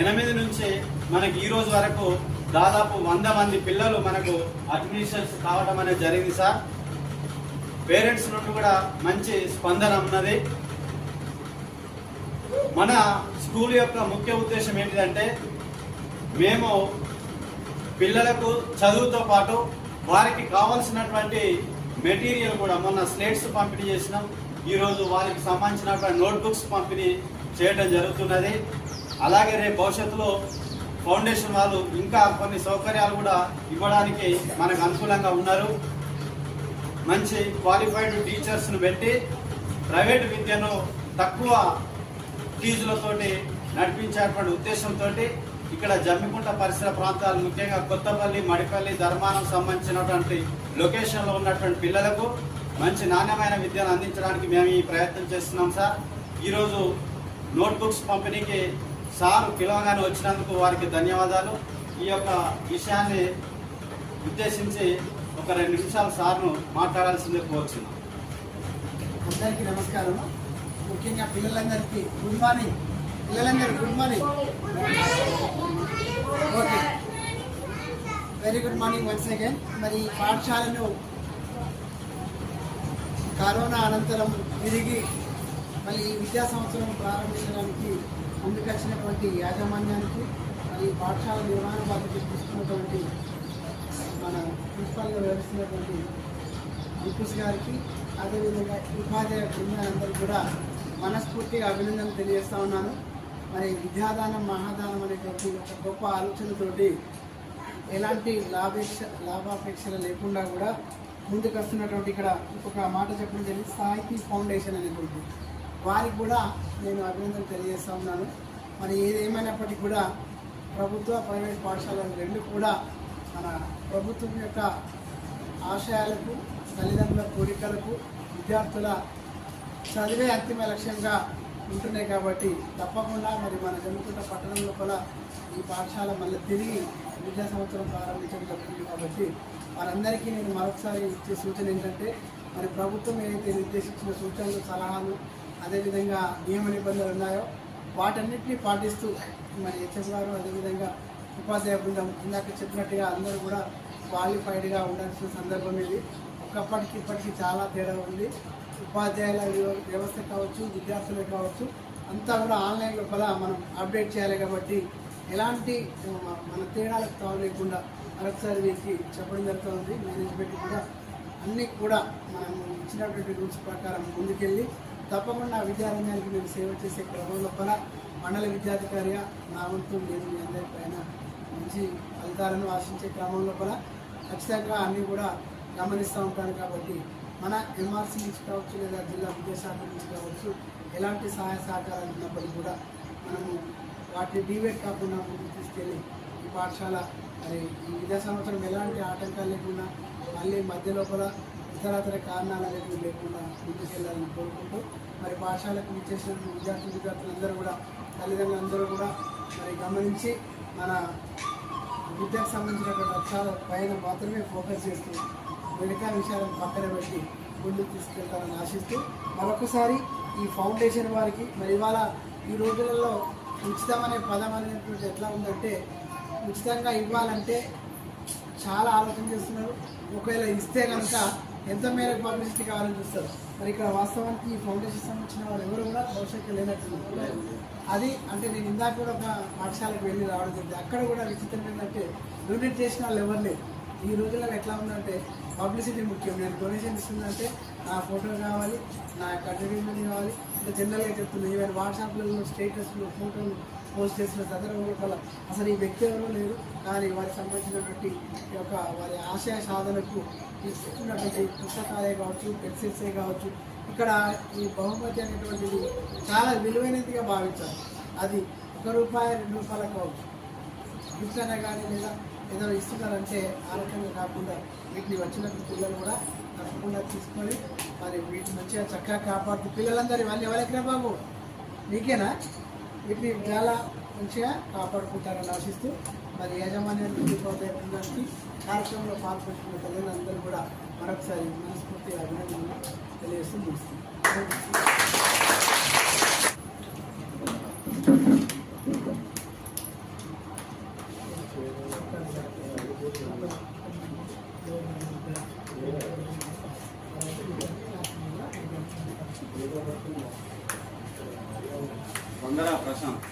ఎనిమిది నుంచి మనకి ఈ రోజు వరకు దాదాపు వంద మంది పిల్లలు మనకు అడ్మిషన్స్ కావడం అనేది జరిగింది సార్. పేరెంట్స్ నుండి కూడా మంచి స్పందన ఉన్నది. మన స్కూల్ యొక్క ముఖ్య ఉద్దేశం ఏంటిదంటే మేము పిల్లలకు చదువుతో పాటు వారికి కావాల్సినటువంటి మెటీరియల్ కూడా మొన్న స్లేట్స్ పంపిణీ చేసినాం. ఈరోజు వారికి సంబంధించినటువంటి నోట్బుక్స్ పంపిణీ చేయడం జరుగుతున్నది. అలాగే రేపు భవిష్యత్తులో ఫౌండేషన్ వాళ్ళు ఇంకా కొన్ని సౌకర్యాలు కూడా ఇవ్వడానికి మనకు అనుకూలంగా ఉన్నారు. మంచి క్వాలిఫైడ్ టీచర్స్ను పెట్టి ప్రైవేట్ విద్యను తక్కువ ఫీజులతోటి నడిపించేటువంటి ఉద్దేశంతో ఇక్కడ జమ్మికుంట పరిసర ప్రాంతాలు ముఖ్యంగా కొత్తపల్లి మడిపల్లి ధర్మానం సంబంధించినటువంటి లొకేషన్లో ఉన్నటువంటి పిల్లలకు మంచి నాణ్యమైన విద్యను అందించడానికి మేము ఈ ప్రయత్నం చేస్తున్నాం సార్. ఈరోజు నోట్బుక్స్ పంపిణీకి సార్ పిలవగానే వచ్చినందుకు వారికి ధన్యవాదాలు. ఈ యొక్క విషయాన్ని ఉద్దేశించి ఒక రెండు నిమిషాలు సార్ను మాట్లాడాల్సిందే కోరుచున్నాం. అందరికీ నమస్కారం ముఖ్యంగా పిల్లలందరికీ గుడ్ మార్నింగ్. పిల్లలందరికీ good morning. Okay. Very good morning once again మరి ఈ పాఠశాలను కరోనా అనంతరం తిరిగి మళ్ళీ ఈ విద్యా సంవత్సరం ప్రారంభించడానికి ముందుకొచ్చినటువంటి యాజమాన్యానికి మరి పాఠశాల నిర్వహణ బాధ్యత తీసుకున్నటువంటి మన ప్రిన్సిపాల్గా వ్యవహరిస్తున్నటువంటి అంకుష్ గారికి అదేవిధంగా ఉపాధ్యాయ బృందాలందరూ కూడా మనస్ఫూర్తిగా అభినందనలు తెలియజేస్తా ఉన్నాను. మరి విద్యాదానం మహాదానం అనేటువంటి ఒక గొప్ప ఆలోచనతోటి ఎలాంటి లాభేక్ష లాభాపేక్షలు లేకుండా కూడా ముందుకు వస్తున్నటువంటి ఇక్కడ ఇంకొక మాట చెప్పడం జరిగింది. సాహితీ ఫౌండేషన్ అనేటువంటి వారికి కూడా నేను అభినందన తెలియజేస్తా ఉన్నాను. మరి ఏదేమైనప్పటికీ కూడా ప్రభుత్వ ప్రైవేట్ పాఠశాలలు రెండు కూడా మన ప్రభుత్వం యొక్క ఆశయాలకు తల్లిదండ్రుల కోరికలకు విద్యార్థుల చదివే అంతిమ లక్ష్యంగా ఉంటున్నాయి కాబట్టి తప్పకుండా మరి మన జమ్మికుంట పట్టణం లోపల ఈ పాఠశాల మళ్ళీ తిరిగి విద్యా సంవత్సరం ప్రారంభించడం జరుగుతుంది కాబట్టి వారందరికీ నేను మరొకసారి ఇచ్చే సూచన ఏంటంటే మరి ప్రభుత్వం ఏదైతే నిర్దేశించిన సూచనలు సలహాలు అదేవిధంగా నియమ నిబంధనలు ఉన్నాయో వాటన్నిటిని పాటిస్తూ మరి హెచ్ఎం గారు అదేవిధంగా ఉపాధ్యాయ బృందం ఇందాక చెప్పినట్టుగా అందరూ కూడా క్వాలిఫైడ్గా ఉండాల్సిన సందర్భం ఇది. ఒకప్పటికి ఇప్పటికి చాలా తేడా ఉంది. ఉపాధ్యాయుల వ్యవ- వ్యవస్థ కావచ్చు విద్యార్థులే కావచ్చు అంతా కూడా ఆన్లైన్ లోపల మనం అప్డేట్ చేయాలి కాబట్టి ఎలాంటి మన తేడాలకు తావు లేకుండా మరొకసారి వీరికి చెప్పడం జరుగుతుంది. మేనేజ్మెంట్ కూడా అన్నీ కూడా మనం ఇచ్చినటువంటి రూల్స్ ప్రకారం ముందుకెళ్ళి తప్పకుండా విద్యారంగానికి మేము సేవ చేసే క్రమం లోపల మండల విద్యాధికారిగా నా వంతు నేను మీ అందరి పైన మంచి ఫలితాలను ఆశించే క్రమం లోపల ఖచ్చితంగా అన్నీ కూడా గమనిస్తూ ఉంటాను కాబట్టి మన ఎంఆర్సీ నుంచి కావచ్చు లేదా జిల్లా విద్యాశాఖ నుంచి కావచ్చు ఎలాంటి సహాయ సహకారాలు ఉన్నప్పటికీ కూడా మనము వాటిని డివేట్ కాకుండా ముందుకు తీసుకెళ్ళి ఈ పాఠశాల మరి ఈ విద్యా సంవత్సరం ఎలాంటి ఆటంకాలు లేకుండా మళ్ళీ మధ్య లోపల ఇతరతర కారణాలు అనేవి లేకుండా ముందుకెళ్ళాలని కోరుకుంటూ మరి పాఠశాలకు ఇచ్చేసిన విద్యార్థి విద్యార్థులందరూ కూడా తల్లిదండ్రులందరూ కూడా మరి గమనించి మన విద్యకు సంబంధించినటువంటి లక్ష్యాల పైన మాత్రమే ఫోకస్ చేస్తూ మిగతా విషయాలను పక్కన పెట్టి ముందుకు తీసుకెళ్తారని ఆశిస్తూ మరొకసారి ఈ ఫౌండేషన్ వారికి మరి ఇవాళ ఈ రోజులలో ఉచితం అనే పదం అనేటువంటి ఎట్లా ఉందంటే ఉచితంగా ఇవ్వాలంటే చాలా ఆలోచన చేస్తున్నారు. ఒకవేళ ఇస్తే కనుక ఎంత మేరకు పబ్లిసిటీ కావాలని చూస్తారు? మరి ఇక్కడ వాస్తవానికి ఈ ఫౌండేషన్ సంబంధించిన వాళ్ళు ఎవరు కూడా భవిష్యత్తు లేనట్టు అది అంటే నేను ఇందాక కూడా ఒక పాఠశాలకు వెళ్ళి రావడం జరిగింది. అక్కడ కూడా విచిత్రం ఏంటంటే డొనేట్ చేసిన వాళ్ళు ఎవరు లేరు. ఈ రోజుల్లో ఎట్లా ఉందంటే పబ్లిసిటీ ముఖ్యం. నేను డొనేషన్ ఇస్తుందంటే నా ఫోటో కావాలి నా యొక్క అడ్వర్టైజ్మెంట్ కావాలి అంటే జనరల్గా చెప్తున్నాను ఈవెన్ వాట్సాప్లలో స్టేటస్లు ఫోటోలు పోస్ట్ చేసిన సందర్భంలో వల్ల అసలు ఈ వ్యక్తి ఎవరో లేరు కానీ వారికి సంబంధించినటువంటి ఈ యొక్క వారి ఆశయ సాధనకు ఇస్తున్నటువంటి పుస్తకాలే కావచ్చు పెన్సిల్సే కావచ్చు ఇక్కడ ఈ బహుమతి అనేటువంటిది చాలా విలువైనదిగా భావించాలి అది ఒక రూపాయి రెండు రూపాయలకు కావచ్చు. గిఫ్ట్ అయినా కానీ లేదా ఏదైనా ఇస్తున్నారంటే ఆ రకంగా కాకుండా వీటిని వచ్చినప్పుడు పిల్లలు కూడా తప్పకుండా తీసుకొని మరి వీటిని మంచిగా చక్కగా కాపాడుతూ పిల్లలందరూ వాళ్ళు ఎవరెక్కరా బాబు? నీకేనా? వీటిని చాలా మంచిగా కాపాడుకుంటారని ఆశిస్తూ మరి యాజమాన్యానికి ప్రోత్సహించడానికి కార్యక్రమంలో పాల్పంచుకున్న తల్లిదండ్రులందరూ కూడా మరొకసారి మనస్ఫూర్తిగా అభినందనలు తెలియజేస్తూ ముగిస్తుంది వందరా ప్రశాంత్